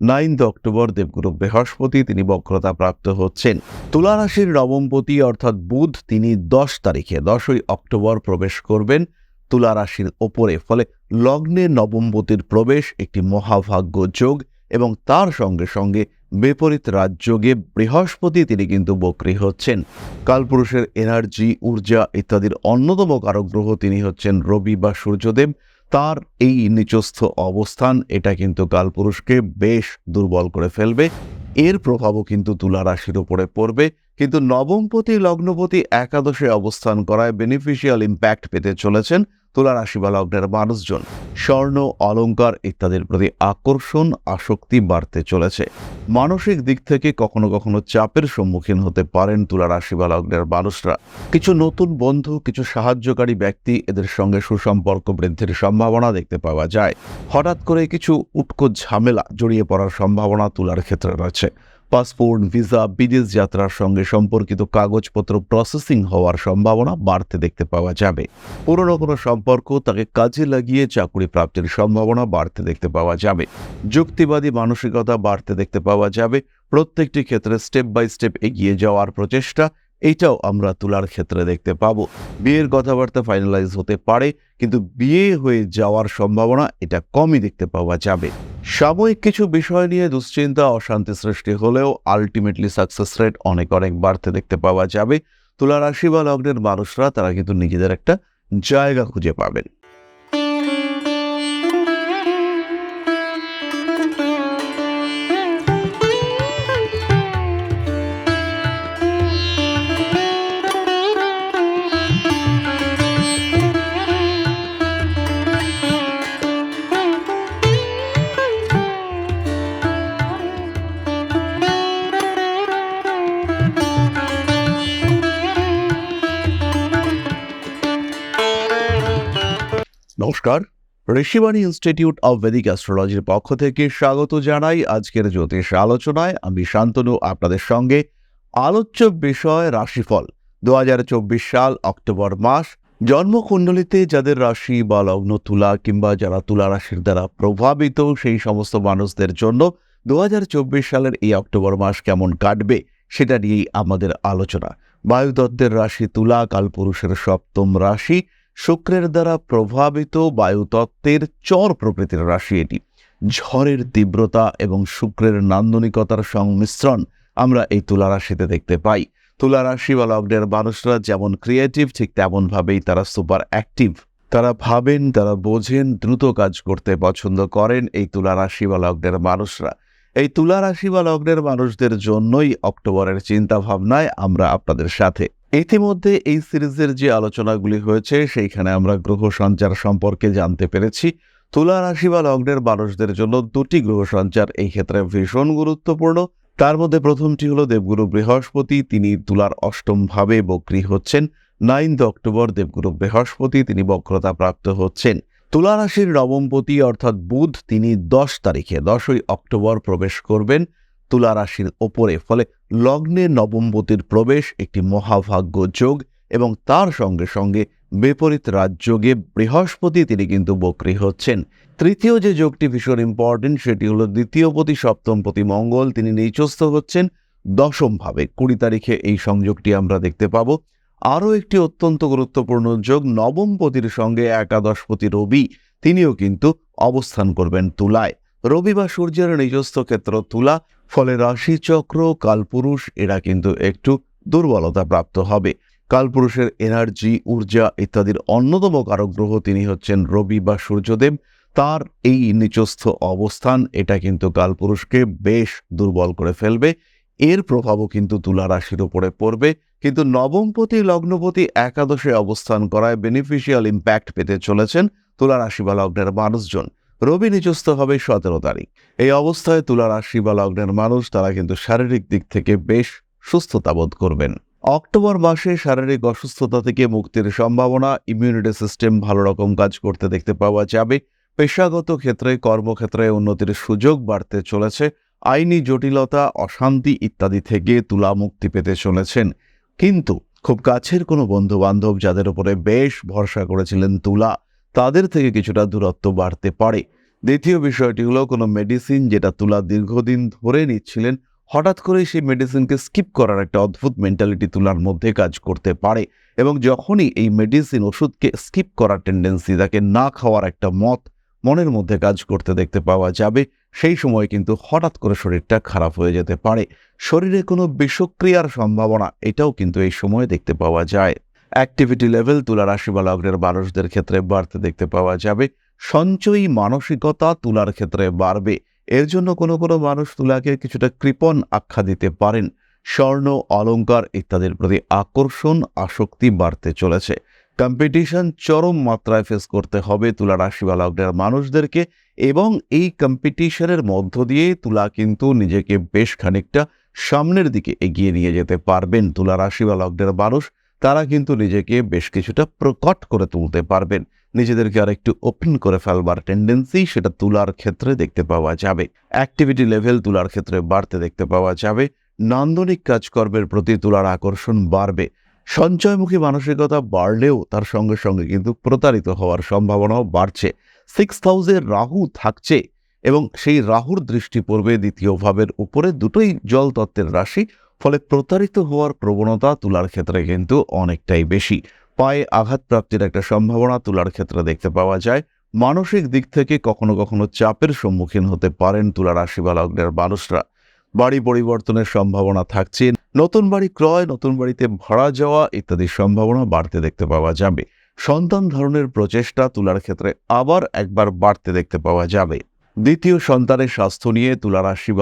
Ninth October দেবগুরু বৃহস্পতি তিনি বক্রতা প্রাপ্ত হচ্ছেন। তুলা রাশির নবমপতি অর্থাৎ বুধ তিনি দশ তারিখে, দশই অক্টোবর প্রবেশ করবেন তুলা রাশির ওপরে। ফলে লগ্নে নবমপতির প্রবেশ একটি মহাভাগ্য যোগ এবং তার সঙ্গে সঙ্গে বিপরীত রাজযোগে বৃহস্পতি তিনি কিন্তু বক্রী হচ্ছেন। কালপুরুষের এনার্জি, ঊর্জা ইত্যাদির অন্যতম কারক গ্রহ তিনি হচ্ছেন রবি বা সূর্যদেব। তার এই নিচস্থ অবস্থান, এটা কিন্তু কালপুরুষকে বেশ দুর্বল করে ফেলবে। এর প্রভাবও কিন্তু তুলা রাশির উপরে পড়বে। কিন্তু নবমপতি, লগ্নপতি একাদশে অবস্থান করায় বেনিফিশিয়াল ইম্প্যাক্ট পেতে চলেছেন। তুলা রাশি বা লগ্নের মানুষজন, স্বর্ণ অলংকার ইত্যাদির প্রতি আকর্ষণ, আসক্তি বাড়তে চলেছে। মানসিক দিক থেকে কখনো কখনো চাপের সম্মুখীন হতে পারেন তুলা রাশি বা লগ্নের মানুষরা। কিছু নতুন বন্ধু, কিছু সাহায্যকারী ব্যক্তি এদের সঙ্গে সুসম্পর্ক বৃদ্ধির সম্ভাবনা দেখতে পাওয়া যায়। হঠাৎ করে কিছু উটকো ঝামেলা জড়িয়ে পড়ার সম্ভাবনা তুলার ক্ষেত্রে রয়েছে। পাসপোর্ট, ভিসা, বিদেশ যাত্রার সঙ্গে সম্পর্কিত কাগজপত্র প্রসেসিং হওয়ার সম্ভাবনা বাড়তে দেখতে পাওয়া যাবে। পুরনো কোনো সম্পর্ক তাকে কাজে লাগিয়ে চাকরি প্রাপ্তির সম্ভাবনা বাড়তে দেখতে পাওয়া যাবে। যুক্তিবাদী মানসিকতা বাড়তে দেখতে পাওয়া যাবে। প্রত্যেকটি ক্ষেত্রে স্টেপ বাই স্টেপ এগিয়ে যাওয়ার প্রচেষ্টা এইটাও আমরা তুলার ক্ষেত্রে দেখতে পাব। বিয়ের কথাবার্তা ফাইনালাইজ হতে পারে, কিন্তু বিয়ে হয়ে যাওয়ার সম্ভাবনা এটা কমই দেখতে পাওয়া যাবে। সাময়িক কিছু বিষয় নিয়ে দুশ্চিন্তা, অশান্তি সৃষ্টি হলেও আলটিমেটলি সাকসেস রেট অনেক অনেক বাড়তে দেখতে পাওয়া যাবে। তুলা রাশি বা লগ্নের মানুষরা, তারা কিন্তু নিজেদের একটা জায়গা খুঁজে পাবেন। নমস্কার। ঋষিবাণী ইনস্টিটিউট অব ভেদিক অ্যাস্ট্রোলজির পক্ষ থেকে স্বাগত জানাই আজকের জ্যোতিষ আলোচনায়। আমি শান্তনু, আপনাদের সঙ্গে। আলোচ্য বিষয় রাশিফল, দুহাজার চব্বিশ সাল, অক্টোবর মাস। জন্মকুণ্ডলিতে যাদের রাশি বা লগ্ন তুলা কিংবা যারা তুলা রাশির দ্বারা প্রভাবিত, সেই সমস্ত মানুষদের জন্য দু হাজার চব্বিশ সালের এই অক্টোবর মাস কেমন কাটবে, সেটা নিয়েই আমাদের আলোচনা। বায়ুতত্ত্বের রাশি তুলা, কালপুরুষের সপ্তম রাশি। শুক্রের দ্বারা প্রভাবিত বায়ুতত্ত্বের চর প্রকৃতির রাশি এটি। ঝড়ের তীব্রতা এবং শুক্রের নান্দনিকতার সংমিশ্রণ আমরা এই তুলা রাশিতে দেখতে পাই। তুলা রাশি বা লগ্নের মানুষরা যেমন ক্রিয়েটিভ ঠিক তেমনভাবেই তারা সুপার অ্যাক্টিভ তারা ভাবেন, তারা বোঝেন, দ্রুত কাজ করতে পছন্দ করেন এই তুলা রাশি বা লগ্নের মানুষরা। এই তুলা রাশি বা লগ্নের মানুষদের জন্যই অক্টোবরের চিন্তা ভাবনায় আমরা আপনাদের সাথে। ইতিমধ্যে এই সিরিজের যে আলোচনাগুলি হয়েছে, সেইখানে আমরা গ্রহ সঞ্চার সম্পর্কে জানতে পেরেছি। তুলা রাশি বা লগ্নের মানুষদের জন্য দুটি গ্রহ সঞ্চার এই ক্ষেত্রে ভীষণ গুরুত্বপূর্ণ। তার মধ্যে প্রথমটি হলো দেবগুরু বৃহস্পতি, তিনি তুলার অষ্টম ভাবে বক্রী হচ্ছেন। নাইন্থ অক্টোবর দেবগুরু বৃহস্পতি, তিনি বক্রতা প্রাপ্ত হচ্ছেন। তুলা রাশির নবমপতি অর্থাৎ বুধ তিনি দশ তারিখে, দশই অক্টোবর প্রবেশ করবেন তুলা রাশির ওপরে। ফলে লগ্নে নবমপতির প্রবেশ একটি মহাভাগ্য যোগ এবং তার সঙ্গে সঙ্গে বিপরীত রাজযোগে বৃহস্পতি তিনি কিন্তু বক্রী হচ্ছেন। তৃতীয় যে যোগটি ভীষণ ইম্পর্টেন্ট সেটি হলো দ্বিতীয়পতি সপ্তমপতি মঙ্গল তিনি নিচস্থ হচ্ছেন দশমভাবে। কুড়ি তারিখে এই সংযোগটি আমরা দেখতে পাবো। আরও একটি অত্যন্ত গুরুত্বপূর্ণ যোগ নবমপতির সঙ্গে একাদশপতি রবি, তিনিও কিন্তু অবস্থান করবেন তুলায়। রবি বা সূর্যের নিজস্ব ক্ষেত্র তুলা, ফলে রাশিচক্র, কালপুরুষ, এরা কিন্তু একটু দুর্বলতা প্রাপ্ত হবে। কালপুরুষের এনার্জি, ঊর্জা ইত্যাদির অন্যতম কারক গ্রহ তিনি হচ্ছেন রবি বা সূর্যদেব। তার এই নিচস্থ অবস্থান, এটা কিন্তু কালপুরুষকে বেশ দুর্বল করে ফেলবে। এর প্রভাবও কিন্তু তুলা রাশির উপরে পড়বে। কিন্তু নবমপতি, লগ্নপতি একাদশে অবস্থান করায় বেনিফিশিয়াল ইম্প্যাক্ট পেতে চলেছেন তুলা রাশি বা লগ্নের মানুষজন। রবি নিচস্থ হবে সতেরো তারিখ। এই অবস্থায় তুলা রাশি বা লগ্নের মানুষ তারা কিন্তু শারীরিক দিক থেকে বেশ সুস্থতা বোধ করবেন। অক্টোবর মাসে শারীরিক অসুস্থতা থেকে মুক্তির সম্ভাবনা ইমিউনিটি সিস্টেম ভালো রকম কাজ করতে দেখতে পাওয়া যাবে। পেশাগত ক্ষেত্রে, কর্মক্ষেত্রে উন্নতির সুযোগ বাড়তে চলেছে। আইনি জটিলতা, অশান্তি ইত্যাদি থেকে তুলা মুক্তি পেতে চলেছেন। কিন্তু খুব কাছের কোনো বন্ধু বান্ধব যাদের উপরে বেশ ভরসা করেছিলেন তুলা, তাদের থেকে কিছুটা দূরত্ব বাড়তে পারে। দ্বিতীয় বিষয়টি হলো কোনো মেডিসিন যেটা তুলা দীর্ঘদিন ধরে নিচ্ছিলেন, হঠাৎ করে সেই মেডিসিনকে স্কিপ করার একটা অদ্ভুত মেন্টালিটি তুলার মধ্যে কাজ করতে পারে এবং যখনই এই মেডিসিন ওষুধকে স্কিপ করার টেন্ডেন্সি তাকে না খাওয়ার একটা মত মনের মধ্যে কাজ করতে দেখতে পাওয়া যাবে। সেই সময় কিন্তু হঠাৎ করে শরীরটা খারাপ হয়ে যেতে পারে। শরীরে কোনো বিষক্রিয়ার সম্ভাবনা, এটাও কিন্তু এই সময় দেখতে পাওয়া যায়। অ্যাক্টিভিটি লেভেল তুলা রাশি বা লগ্নের মানুষদের ক্ষেত্রে বাড়তে দেখতে পাওয়া যাবে। সঞ্চয়ী মানসিকতা তুলার ক্ষেত্রে বাড়বে। এর জন্য কোনো কোনো মানুষ তুলাকে কিছুটা কৃপণ আখ্যা দিতে পারেন। স্বর্ণ অলংকার ইত্যাদির প্রতি আকর্ষণ, আসক্তি বাড়তে চলেছে। কম্পিটিশন চরম মাত্রায় ফেস করতে হবে তুলা রাশি বা মানুষদেরকে এবং এই কম্পিটিশনের মধ্য দিয়ে তুলা কিন্তু নিজেকে বেশ খানিকটা সামনের দিকে এগিয়ে নিয়ে যেতে পারবেন। তুলা রাশি বা মানুষ, তারা কিন্তু নিজেকে বেশ কিছুটা প্রকট করে তুলতে পারবেন। নিজেদেরকে আর একটু ওপেন করে ফেলবার টেন্ডেন্সি সেটা তুলার ক্ষেত্রে দেখতে পাওয়া যাবে। অ্যাক্টিভিটি লেভেল তুলার ক্ষেত্রে বাড়তে দেখতে পাওয়া যাবে। নান্দনিক কাজকর্মের প্রতি তুলার আকর্ষণ বাড়বে। সঞ্চয়মুখী মানসিকতা বাড়লেও তার সঙ্গে সঙ্গে কিন্তু প্রতারিত হওয়ার সম্ভাবনাও বাড়ছে। সিক্স হাউসের রাহু থাকছে এবং সেই রাহুর দৃষ্টি পড়বে দ্বিতীয় ভাবের উপরে। দুটোই জল তত্ত্বের রাশি, ফলে প্রতারিত হওয়ার প্রবণতা তুলার ক্ষেত্রে কিন্তু অনেকটাই বেশি। পায়ে আঘাত প্রাপ্তির একটা সম্ভাবনা তুলার ক্ষেত্রে দেখতে পাওয়া যায়। মানসিক দিক থেকে কখনো কখনো চাপের সম্মুখীন হতে পারেন তুলা রাশি বা মানুষরা। বাড়ি পরিবর্তনের সম্ভাবনা থাকছে। নতুন বাড়ি ক্রয়, নতুন বাড়িতে ভাড়া যাওয়া ইত্যাদির সম্ভাবনা বাড়তে দেখতে পাওয়া যাবে। সন্তান ধরনের প্রচেষ্টা তুলার ক্ষেত্রে আবার একবার বাড়তে দেখতে পাওয়া যাবে। দ্বিতীয় সন্তানের স্বাস্থ্য নিয়ে তুলা রাশি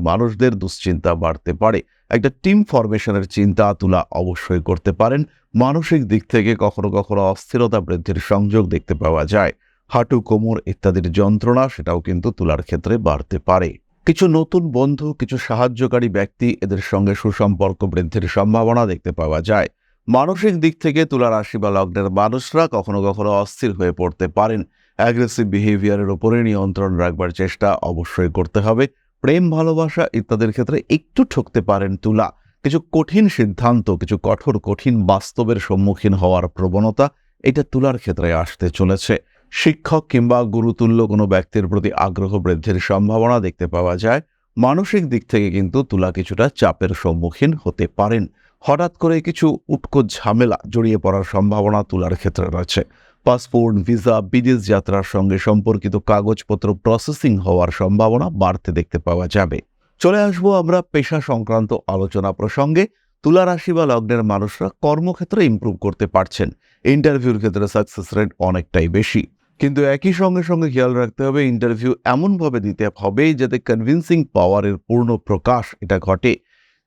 মানুষদের দুশ্চিন্তা বাড়তে পারে। একটা টিম ফরমেশনের চিন্তা তুলা অবশ্যই করতে পারেন। মানসিক দিক থেকে কখনো কখনো অস্থিরতা বৃদ্ধির সংযোগ দেখতে পাওয়া যায়। হাঁটু কোমর ইত্যাদির যন্ত্রণা সেটাও কিন্তু তুলার ক্ষেত্রে বাড়তে পারে। কিছু নতুন বন্ধু, কিছু সাহায্যকারী ব্যক্তি এদের সঙ্গে সুসম্পর্ক বৃদ্ধির সম্ভাবনা দেখতে পাওয়া যায়। মানসিক দিক থেকে তুলা রাশি বা লগ্নের মানুষরা কখনো কখনো অস্থির হয়ে পড়তে পারেন। অ্যাগ্রেসিভ বিহেভিয়ারের উপরে নিয়ন্ত্রণ রাখবার চেষ্টা অবশ্যই করতে হবে। প্রেম, ভালোবাসা ইত্যাদির ক্ষেত্রে একটু ঠকতে পারেন তুলা। কিছু কঠিন সিদ্ধান্ত, কিছু কঠোর, কঠিন বাস্তবের সম্মুখীন হওয়ার প্রবণতা এটা তুলার ক্ষেত্রে আসতে চলেছে। শিক্ষক কিংবা গুরুতুল্য কোনো ব্যক্তির প্রতি আগ্রহ বৃদ্ধির সম্ভাবনা দেখতে পাওয়া যায়। মানসিক দিক থেকে কিন্তু তুলা কিছুটা চাপের সম্মুখীন হতে পারেন। হঠাৎ করে কিছু উটকো ঝামেলা জড়িয়ে পড়ার সম্ভাবনা তুলার ক্ষেত্রে রয়েছে। পাসপোর্ট, ভিসা, বিদেশ যাত্রার সঙ্গে সম্পর্কিত কাগজপত্র প্রসেসিং হওয়ার সম্ভাবনা বাড়তে দেখতে পাওয়া যাবে। চলে আসব আমরা পেশা সংক্রান্ত আলোচনা প্রসঙ্গে। তুলা রাশি বা লগ্নের মানুষরা কর্মক্ষেত্রে ইমপ্রুভ করতে পারছেন। ইন্টারভিউর ক্ষেত্রে সাকসেস রেট অনেকটাই বেশি। কিন্তু একই সঙ্গে সঙ্গে খেয়াল রাখতে হবে ইন্টারভিউ এমনভাবে দিতে হবে যাতে কনভিন্সিং পাওয়ারের পূর্ণ প্রকাশ এটা ঘটে।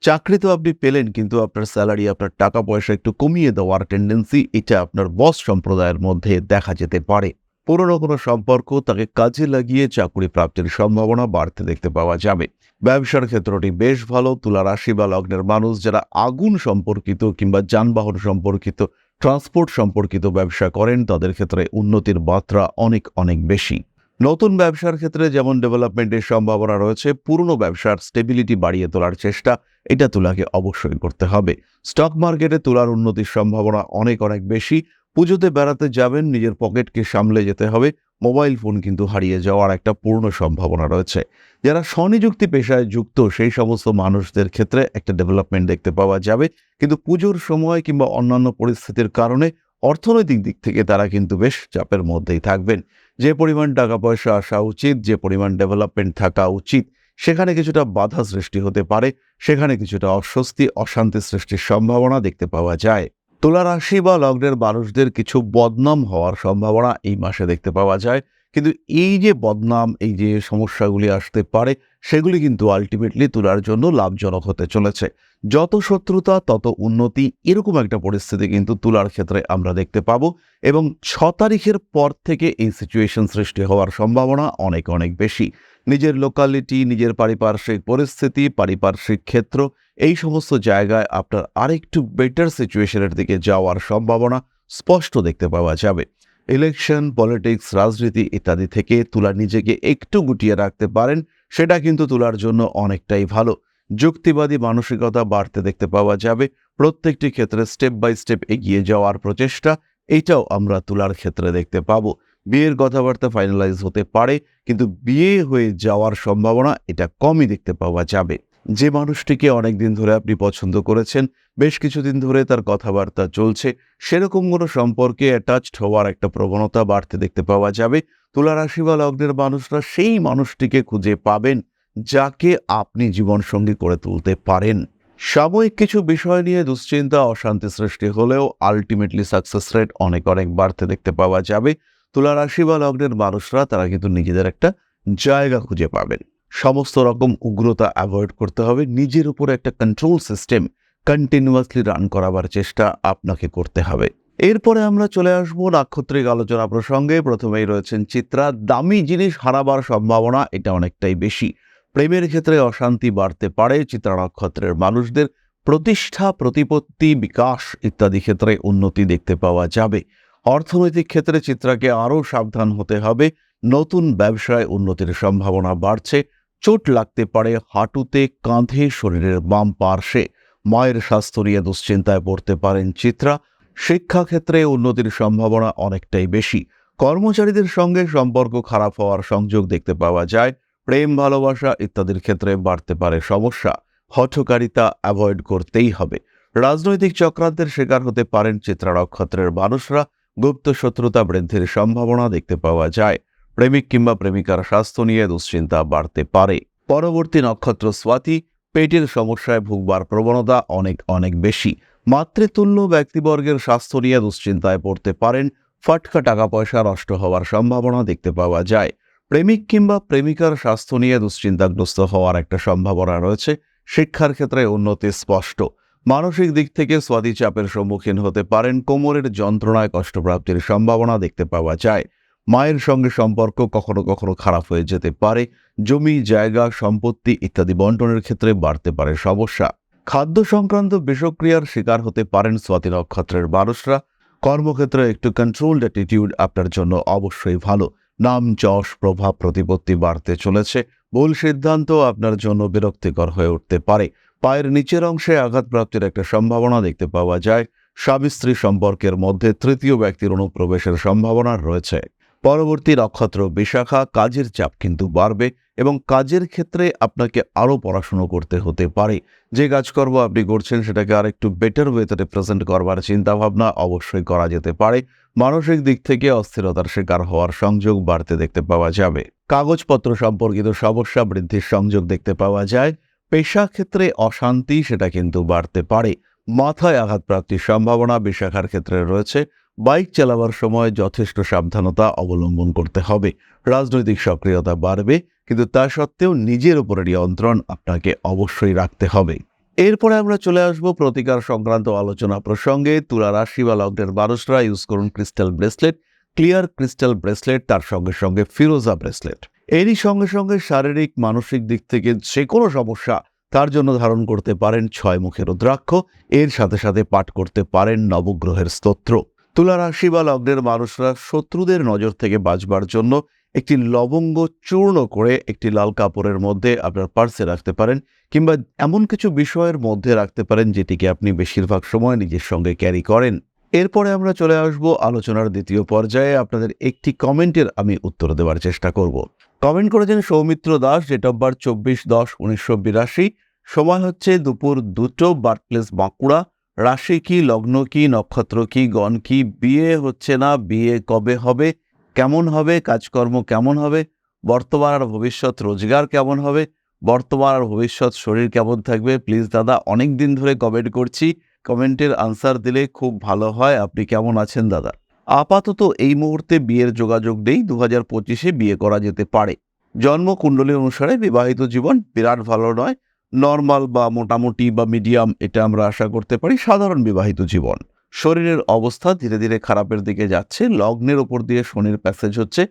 চাকরি তো আপনি পেলেন, কিন্তু আপনার স্যালারি আপনার টাকা পয়সা একটু কমিয়ে দেওয়ার টেন্ডেন্সি এটা আপনার বস সম্প্রদায়ের মধ্যে দেখা যেতে পারে। পুরনো কোনো সম্পর্ক তাকে কাজে লাগিয়ে চাকরি প্রাপ্তির সম্ভাবনা বাড়তে দেখতে পাওয়া যাবে। ব্যবসার ক্ষেত্রটি বেশ ভালো তুলা রাশি বা লগ্নের মানুষ যারা আগুন সম্পর্কিত কিংবা যানবাহন সম্পর্কিত ট্রান্সপোর্ট সম্পর্কিত ব্যবসা করেন, তাদের ক্ষেত্রে উন্নতির মাত্রা অনেক অনেক বেশি। নতুন ব্যবসার ক্ষেত্রে যেমন ডেভেলপমেন্টের সম্ভাবনা রয়েছে, পুরনো ব্যবসার স্টেবিলিটি বাড়িয়ে তোলার চেষ্টা, এটা তুলাকে অবশ্যই করতে হবে। স্টক মার্কেটে তোলার উন্নতির সম্ভাবনা অনেক অনেক বেশি। পুজোতে বেড়াতে যাবেন, নিজের পকেটকে সামলে যেতে হবে। মোবাইল ফোন কিন্তু হারিয়ে যাওয়ার একটা পূর্ণ সম্ভাবনা রয়েছে। যারা স্বনিযুক্তি পেশায় যুক্ত, সেই সমস্ত মানুষদের ক্ষেত্রে একটা ডেভেলপমেন্ট দেখতে পাওয়া যাবে। কিন্তু পুজোর সময় কিংবা অন্যান্য পরিস্থিতির কারণে অর্থনৈতিক দিক থেকে তারা কিন্তু বেশ চাপের মধ্যেই থাকবেন। যে পরিমাণ টাকা পয়সা আসা উচিত, যে পরিমাণ ডেভেলপমেন্ট থাকা উচিত, সেখানে কিছুটা বাধা সৃষ্টি হতে পারে, সেখানে কিছুটা অস্বস্তি, অশান্তি সৃষ্টির সম্ভাবনা দেখতে পাওয়া যায়। তুলা রাশি বা লগ্নের মানুষদের কিছু বদনাম হওয়ার সম্ভাবনা এই মাসে দেখতে পাওয়া যায়। কিন্তু এই যে বদনাম, এই যে সমস্যাগুলি আসতে পারে, সেগুলি কিন্তু আলটিমেটলি তুলার জন্য লাভজনক হতে চলেছে। যত শত্রুতা, তত উন্নতি এরকম একটা পরিস্থিতি কিন্তু তুলার ক্ষেত্রে আমরা দেখতে পাবো এবং ছ তারিখের পর থেকে এই সিচুয়েশন সৃষ্টি হওয়ার সম্ভাবনা অনেক অনেক বেশি। নিজের লোকালিটি নিজের পারিপার্শ্বিক পরিস্থিতি, পারিপার্শ্বিক ক্ষেত্র এই সমস্ত জায়গায় আপনার আরেকটু বেটার সিচুয়েশনের দিকে যাওয়ার সম্ভাবনা স্পষ্ট দেখতে পাওয়া যাবে। ইলেকশন পলিটিক্স রাজনীতি ইত্যাদি থেকে তুলা নিজেকে একটু গুটিয়ে রাখতে পারেন, সেটা কিন্তু তুলার জন্য অনেকটাই ভালো। যুক্তিবাদী মানসিকতা বাড়তে দেখতে পাওয়া যাবে, প্রত্যেকটি ক্ষেত্রে স্টেপ বাই স্টেপ এগিয়ে যাওয়ার প্রচেষ্টা এইটাও আমরা তুলার ক্ষেত্রে দেখতে পাবো। বিয়ের কথাবার্তা ফাইনালাইজ হতে পারে, কিন্তু বিয়ে হয়ে যাওয়ার সম্ভাবনা এটা কমই দেখতে পাওয়া যাবে। যে মানুষটিকে অনেকদিন ধরে আপনি পছন্দ করেছেন, বেশ কিছুদিন ধরে তার কথাবার্তা চলছে, সেরকম কোনো সম্পর্কে অ্যাটাচড হওয়ার একটা প্রবণতা বাড়তে দেখতে পাওয়া যাবে। তুলা রাশি বা লগ্নের মানুষরা সেই মানুষটিকে খুঁজে পাবেন, যাকে আপনি জীবনসঙ্গী করে তুলতে পারেন। সাময়িক কিছু বিষয় নিয়ে দুশ্চিন্তা, অশান্তি সৃষ্টি হলেও আলটিমেটলি সাকসেস রেট অনেক অনেক বাড়তে দেখতে পাওয়া যাবে। তুলা রাশি বা লগ্নের মানুষরা তারা কিন্তু নিজেদের একটা জায়গা খুঁজে পাবেন। সমস্ত রকম উগ্রতা অ্যাভয়েড করতে হবে। নিজের উপরে একটা কন্ট্রোল সিস্টেম কন্টিনিউয়াসলি রান করাবার চেষ্টা আপনাকে করতে হবে। এরপরে আমরা চলে আসব নাক্ষত্রিক আলোচনা প্রসঙ্গে। প্রথমেই রয়েছেন চিত্রা, দামি জিনিস হারাবার সম্ভাবনা এটা অনেকটাই বেশি। প্রেমের ক্ষেত্রে অশান্তি বাড়তে পারে, চিত্রা নক্ষত্রের মানুষদের প্রতিষ্ঠা, প্রতিপত্তি, বিকাশ ইত্যাদি ক্ষেত্রে উন্নতি দেখতে পাওয়া যাবে। অর্থনৈতিক ক্ষেত্রে চিত্রাকে আরও সাবধান হতে হবে। নতুন ব্যবসায় উন্নতির সম্ভাবনা বাড়ছে। চোট লাগতে পারে, হাঁটুতে কাঁধে, শরীরের বাম পার্শ্বে। মায়ের স্বাস্থ্য নিয়ে দুশ্চিন্তায় পড়তে পারেন চিত্রা। শিক্ষাক্ষেত্রে উন্নতির সম্ভাবনা অনেকটাই বেশি। কর্মচারীদের সঙ্গে সম্পর্ক খারাপ হওয়ার সংযোগ দেখতে পাওয়া যায়। প্রেম, ভালোবাসা ইত্যাদির ক্ষেত্রে বাড়তে পারে সমস্যা। হঠকারিতা অ্যাভয়েড করতেই হবে। রাজনৈতিক চক্রান্তের শিকার হতে পারেন চিত্রা নক্ষত্রের মানুষরা। গুপ্ত শত্রুতা বৃদ্ধির সম্ভাবনা দেখতে পাওয়া যায়। প্রেমিক কিংবা প্রেমিকার স্বাস্থ্য নিয়ে দুশ্চিন্তা বাড়তে পারে। পরবর্তী নক্ষত্র স্বাতি, পেটের সমস্যায় ভুগবার প্রবণতা অনেক অনেক বেশি। মাতৃতুল্য ব্যক্তিবর্গের স্বাস্থ্য নিয়ে দুশ্চিন্তায় পড়তে পারেন, ফটকা টাকা পয়সা নষ্ট হওয়ার সম্ভাবনা দেখতে পাওয়া যায়। প্রেমিক কিংবা প্রেমিকার স্বাস্থ্য নিয়ে দুশ্চিন্তাগ্রস্ত হওয়ার একটা সম্ভাবনা রয়েছে, শিক্ষার ক্ষেত্রে উন্নতি স্পষ্ট। মানসিক দিক থেকে স্বাদি চাপের সম্মুখীন হতে পারেন, কোমরের যন্ত্রণায় কষ্টপ্রাপ্তির সম্ভাবনা দেখতে পাওয়া যায়। মায়ের সঙ্গে সম্পর্ক কখনো কখনো খারাপ হয়ে যেতে পারে, জমি, জায়গা, সম্পত্তি ইত্যাদি বন্টনের ক্ষেত্রে বাড়তে পারে সমস্যা। খাদ্য সংক্রান্ত বিষক্রিয়ার শিকার হতে পারেন স্বাতি নক্ষত্রের মানুষরা। কর্মক্ষেত্রে একটু কন্ট্রোলড অ্যাটিটিউড আপনার জন্য অবশ্যই ভালো। নাম, যশ, প্রভাব, প্রতিপত্তি বাড়তে চলেছে। ভুল সিদ্ধান্ত আপনার জন্য বিরক্তিকর হয়ে উঠতে পারে। পায়ের নিচের অংশে আঘাতপ্রাপ্তির একটা সম্ভাবনা দেখতে পাওয়া যায়। স্বামী স্ত্রী সম্পর্কের মধ্যে তৃতীয় ব্যক্তির অনুপ্রবেশের সম্ভাবনা রয়েছে। পরবর্তী নক্ষত্র বিশাখা কাজের চাপ কিন্তু বাড়বে এবং কাজের ক্ষেত্রে আপনাকে আরও পড়াশুনো করতে হতে পারে। যে কাজকর্ম আপনি করছেন সেটাকে আর একটু বেটার ওয়েতে রিপ্রেজেন্ট করবার চিন্তাভাবনা অবশ্যই করা যেতে পারে। মানসিক দিক থেকে অস্থিরতার শিকার হওয়ার সংযোগ বাড়তে দেখতে পাওয়া যাবে। কাগজপত্র সম্পর্কিত সমস্যা বৃদ্ধির সংযোগ দেখতে পাওয়া যায়। পেশা ক্ষেত্রে অশান্তি সেটা কিন্তু বাড়তে পারে। মাথায় আঘাতপ্রাপ্তির সম্ভাবনা বিশাখার ক্ষেত্রে রয়েছে। বাইক চালাবার সময় যথেষ্ট সাবধানতা অবলম্বন করতে হবে। রাজনৈতিক সক্রিয়তা বাড়বে, কিন্তু তা সত্ত্বেও নিজের উপরে নিয়ন্ত্রণ আপনাকে অবশ্যই রাখতে হবে। এরপরে আমরা চলে আসব প্রতিকার সংক্রান্ত আলোচনা প্রসঙ্গে। তুলা রাশি বা লগ্নের মানুষরা ইউজ করুন crystal bracelet clear crystal bracelet তার সঙ্গে সঙ্গে ফিরোজা ব্রেসলেট এরই সঙ্গে সঙ্গে শারীরিক, মানসিক দিক থেকে যে কোনো সমস্যা তার জন্য ধারণ করতে পারেন ছয় মুখের রুদ্রাক্ষ, এর সাথে সাথে পাঠ করতে পারেন নবগ্রহের স্তোত্র। তুলা রাশি বা লগ্নের মানুষরা শত্রুদের নজর থেকে বাঁচবার জন্য একটি লবঙ্গ চূর্ণ করে একটি লাল কাপড়ের মধ্যে আপনার পার্সে রাখতে পারেন কিংবা এমন কিছু বিষয়ের মধ্যে রাখতে পারেন যেটিকে আপনি বেশিরভাগ সময় নিজের সঙ্গে ক্যারি করেন। এরপরে আমরা চলে আসব আলোচনার দ্বিতীয় পর্যায়ে। আপনাদের একটি কমেন্টের আমি উত্তর দেওয়ার চেষ্টা করব। কমেন্ট করেছেন Soumitra Das, date of birth চব্বিশ দশ, উনিশশো বিরাশি। সময় হচ্ছে দুপুর দুটো, বার্থপ্লেস বাঁকুড়া। রাশি কি, লগ্ন কি, নক্ষত্র কি, গণ কি, বিয়ে হচ্ছে না, বিয়ে কবে হবে, কেমন হবে, কাজকর্ম কেমন হবে, বর্তমান আর ভবিষ্যৎ রোজগার কেমন হবে, বর্তমান আর ভবিষ্যৎ শরীর কেমন থাকবে প্লিজ দাদা, অনেক দিন ধরে কমেন্ট করছি কমেন্টের আনসার দিলে খুব ভালো হয়, আপনি কেমন আছেন দাদা? আপাতত এই মুহূর্তে বিয়ের যোগাযোগ নেই দু হাজার পঁচিশে বিয়ে করা যেতে পারে। জন্ম কুণ্ডলী অনুসারে বিবাহিত জীবন বিরাট ভালো নয় নর্মাল বা মোটামুটি বা মিডিয়াম এটা আমরা আশা করতে পারি, সাধারণ বিবাহিত জীবন। শরীরের অবস্থা ধীরে ধীরে খারাপের দিকে যাচ্ছে, লগ্নের ওপর দিয়ে শনির প্যাসেজ হচ্ছে।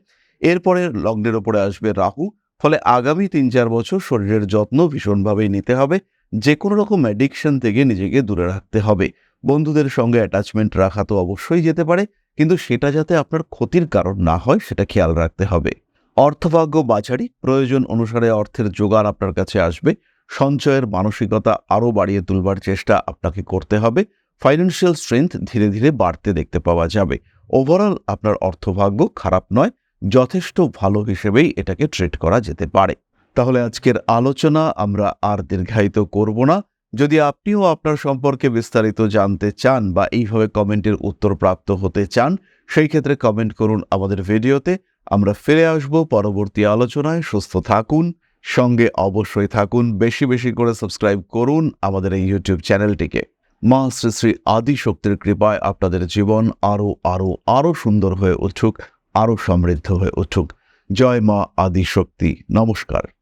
এরপরে লগ্নের ওপরে আসবে রাহু, ফলে আগামী তিন চার বছর শরীরের যত্ন ভীষণভাবেই নিতে হবে। যে কোনো রকম অ্যাডিকশন থেকে নিজেকে দূরে রাখতে হবে। বন্ধুদের সঙ্গে অ্যাটাচমেন্ট রাখা তো অবশ্যই যেতে পারে, কিন্তু সেটা যাতে আপনার ক্ষতির কারণ না হয়, সেটা খেয়াল রাখতে হবে। অর্থভাগ্য বাছারি প্রয়োজন অনুসারে অর্থের জোগাড় আপনার কাছে আসবে। সঞ্চয়ের মানসিকতা আরও বাড়িয়ে তুলবার চেষ্টা আপনাকে করতে হবে। ফাইন্যান্সিয়াল স্ট্রেংথ ধীরে ধীরে বাড়তে দেখতে পাওয়া যাবে। ওভারঅল আপনার অর্থভাগ্য খারাপ নয়, যথেষ্ট ভালো হিসেবেই এটাকে ট্রেড করা যেতে পারে। তাহলে আজকের আলোচনা আমরা আর দীর্ঘায়িত করব না। যদি আপনিও আপনার সম্পর্কে বিস্তারিত জানতে চান বা এইভাবে কমেন্টের উত্তর প্রাপ্ত হতে চান, সেই ক্ষেত্রে কমেন্ট করুন আমাদের ভিডিওতে। আমরা ফিরে আসব পরবর্তী আলোচনায়। সুস্থ থাকুন। সঙ্গে অবশ্যই থাকুন, বেশি বেশি করে সাবস্ক্রাইব করুন আমাদের এই ইউটিউব চ্যানেলটিকে। মা শ্রী শ্রী আদি শক্তির কৃপায় আপনাদের জীবন আরও আরও আরও সুন্দর হয়ে উঠুক আরও সমৃদ্ধ হয়ে উঠুক। জয় মা আদিশক্তি। নমস্কার।